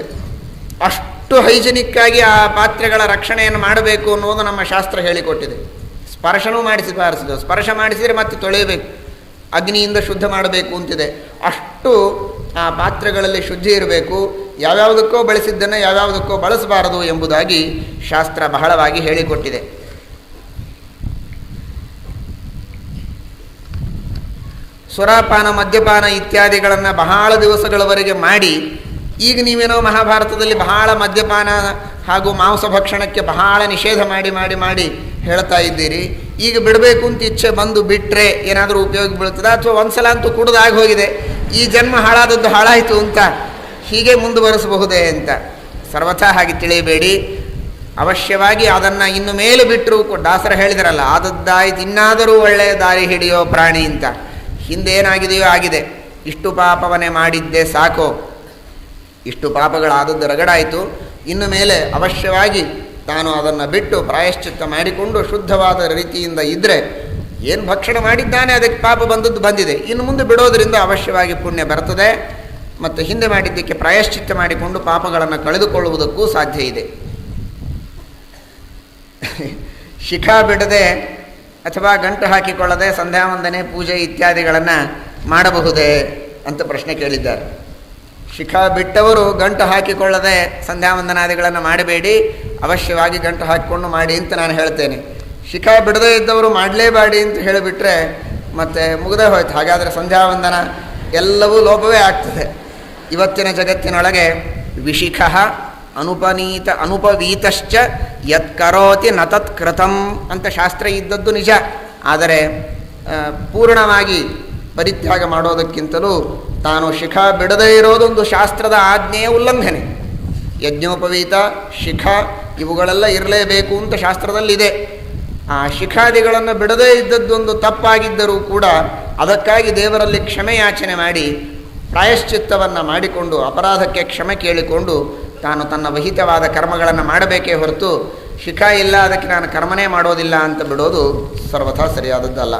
ಅಷ್ಟು ಹೈಜಿನಿಕ್ಕಾಗಿ ಆ ಪಾತ್ರೆಗಳ ರಕ್ಷಣೆಯನ್ನು ಮಾಡಬೇಕು ಅನ್ನೋದು ನಮ್ಮ ಶಾಸ್ತ್ರ ಹೇಳಿಕೊಟ್ಟಿದೆ. ಸ್ಪರ್ಶನೂ ಮಾಡಿಸಬಾರದು. ಸ್ಪರ್ಶ ಮಾಡಿಸಿದರೆ ಮತ್ತೆ ತೊಳೆಯಬೇಕು. ಅಗ್ನಿಯಿಂದ ಶುದ್ಧ ಮಾಡಬೇಕು ಅಂತಿದೆ. ಅಷ್ಟು ಆ ಪಾತ್ರೆಗಳಲ್ಲಿ ಶುದ್ಧಿ ಇರಬೇಕು. ಯಾವ್ಯಾವುದಕ್ಕೋ ಬಳಸಿದ್ದನ್ನು ಯಾವ್ಯಾವುದಕ್ಕೋ ಬಳಸಬಾರದು ಎಂಬುದಾಗಿ ಶಾಸ್ತ್ರ ಬಹಳವಾಗಿ ಹೇಳಿಕೊಟ್ಟಿದೆ. ಸುರಾಪಾನ ಮದ್ಯಪಾನ ಇತ್ಯಾದಿಗಳನ್ನು ಬಹಳ ದಿವಸಗಳವರೆಗೆ ಮಾಡಿ ಈಗ ನೀವೇನೋ ಮಹಾಭಾರತದಲ್ಲಿ ಬಹಳ ಮದ್ಯಪಾನ ಹಾಗೂ ಮಾಂಸ ಭಕ್ಷಣಕ್ಕೆ ಬಹಳ ನಿಷೇಧ ಮಾಡಿ ಮಾಡಿ ಮಾಡಿ ಹೇಳ್ತಾ ಇದ್ದೀರಿ. ಈಗ ಬಿಡಬೇಕು ಅಂತ ಇಚ್ಛೆ ಬಂದು ಬಿಟ್ಟರೆ ಏನಾದರೂ ಉಪಯೋಗ ಬೀಳ್ತದೆ? ಅಥವಾ ಒಂದ್ಸಲ ಅಂತೂ ಕುಡ್ದಾಗಿ ಹೋಗಿದೆ. ಈ ಜನ್ಮ ಹಾಳಾದದ್ದು ಹಾಳಾಯಿತು ಅಂತ ಹೀಗೆ ಮುಂದುವರಿಸಬಹುದೇ ಅಂತ ಸರ್ವಥಾ ಹಾಗೆ ತಿಳಿಯಬೇಡಿ. ಅವಶ್ಯವಾಗಿ ಅದನ್ನು ಇನ್ನು ಮೇಲೆ ಬಿಟ್ಟರು ದಾಸರ ಹೇಳಿದರಲ್ಲ, ಆದದ್ದಾಯ್ತು ಇನ್ನಾದರೂ ಒಳ್ಳೆಯ ದಾರಿ ಹಿಡಿಯೋ ಪ್ರಾಣಿ ಅಂತ. ಹಿಂದೇನಾಗಿದೆಯೋ ಆಗಿದೆ. ಇಷ್ಟು ಪಾಪವನ್ನೇ ಮಾಡಿದ್ದೆ ಸಾಕು. ಇಷ್ಟು ಪಾಪಗಳಾದದ್ದು ರಗಡಾಯಿತು. ಇನ್ನು ಮೇಲೆ ಅವಶ್ಯವಾಗಿ ತಾನು ಅದನ್ನು ಬಿಟ್ಟು ಪ್ರಾಯಶ್ಚಿತ್ತ ಮಾಡಿಕೊಂಡು ಶುದ್ಧವಾದ ರೀತಿಯಿಂದ ಇದ್ದರೆ ಏನು ಭಕ್ಷಣ ಮಾಡಿದ್ದಾನೆ ಅದಕ್ಕೆ ಪಾಪ ಬಂದದ್ದು ಬಂದಿದೆ. ಇನ್ನು ಮುಂದೆ ಬಿಡೋದರಿಂದ ಅವಶ್ಯವಾಗಿ ಪುಣ್ಯ ಬರ್ತದೆ. ಮತ್ತು ಹಿಂದೆ ಮಾಡಿದ್ದಕ್ಕೆ ಪ್ರಾಯಶ್ಚಿತ್ತ ಮಾಡಿಕೊಂಡು ಪಾಪಗಳನ್ನು ಕಳೆದುಕೊಳ್ಳುವುದಕ್ಕೂ ಸಾಧ್ಯ ಇದೆ. ಶಿಖಾ ಬಿಡದೆ ಅಥವಾ ಗಂಟು ಹಾಕಿಕೊಳ್ಳದೆ ಸಂಧ್ಯಾ ವಂದನೆ ಪೂಜೆ ಇತ್ಯಾದಿಗಳನ್ನು ಮಾಡಬಹುದೇ ಅಂತ ಪ್ರಶ್ನೆ ಕೇಳಿದ್ದಾರೆ. ಶಿಖಾ ಬಿಟ್ಟವರು ಗಂಟು ಹಾಕಿಕೊಳ್ಳದೆ ಸಂಧ್ಯಾ ವಂದನಾದಿಗಳನ್ನು ಮಾಡಬೇಡಿ, ಅವಶ್ಯವಾಗಿ ಗಂಟು ಹಾಕಿಕೊಂಡು ಮಾಡಿ ಅಂತ ನಾನು ಹೇಳ್ತೇನೆ. ಶಿಖಾ ಬಿಡದೇ ಇದ್ದವರು ಮಾಡಲೇಬೇಡಿ ಅಂತ ಹೇಳಿಬಿಟ್ರೆ ಮತ್ತು ಮುಗದೇ ಹೋಯ್ತು. ಹಾಗಾದರೆ ಸಂಧ್ಯಾ ವಂದನ ಎಲ್ಲವೂ ಲೋಪವೇ ಆಗ್ತದೆ. ಇವತ್ತಿನ ಜಗತ್ತಿನೊಳಗೆ ವಿಶಿಖ ಅನುಪನೀತ ಅನುಪವೀತಶ್ಚ ಯತ್ಕರೋತಿ ನ ತತ್ಕೃತಂ ಅಂತ ಶಾಸ್ತ್ರ ಇದ್ದದ್ದು ನಿಜ. ಆದರೆ ಪೂರ್ಣವಾಗಿ ಪರಿತ್ಯಾಗ ಮಾಡೋದಕ್ಕಿಂತಲೂ ತಾನು ಶಿಖಾ ಬಿಡದೇ ಇರೋದೊಂದು ಶಾಸ್ತ್ರದ ಆಜ್ಞೆಯ ಉಲ್ಲಂಘನೆ. ಯಜ್ಞೋಪವೀತ, ಶಿಖ ಇವುಗಳೆಲ್ಲ ಇರಲೇಬೇಕು ಅಂತ ಶಾಸ್ತ್ರದಲ್ಲಿದೆ. ಆ ಶಿಖಾದಿಗಳನ್ನು ಬಿಡದೇ ಇದ್ದದ್ದೊಂದು ತಪ್ಪಾಗಿದ್ದರೂ ಕೂಡ ಅದಕ್ಕಾಗಿ ದೇವರಲ್ಲಿ ಕ್ಷಮೆ ಯಾಚನೆ ಮಾಡಿ ಪ್ರಾಯಶ್ಚಿತ್ತವನ್ನು ಮಾಡಿಕೊಂಡು ಅಪರಾಧಕ್ಕೆ ಕ್ಷಮೆ ಕೇಳಿಕೊಂಡು ತಾನು ತನ್ನ ವಹಿತವಾದ ಕರ್ಮಗಳನ್ನು ಮಾಡಬೇಕೇ ಹೊರತು ಶಿಖಾ ಇಲ್ಲ, ಅದಕ್ಕೆ ನಾನು ಕರ್ಮನೇ ಮಾಡೋದಿಲ್ಲ ಅಂತ ಬಿಡೋದು ಸರ್ವಥಾ ಸರಿಯಾದದ್ದಲ್ಲ.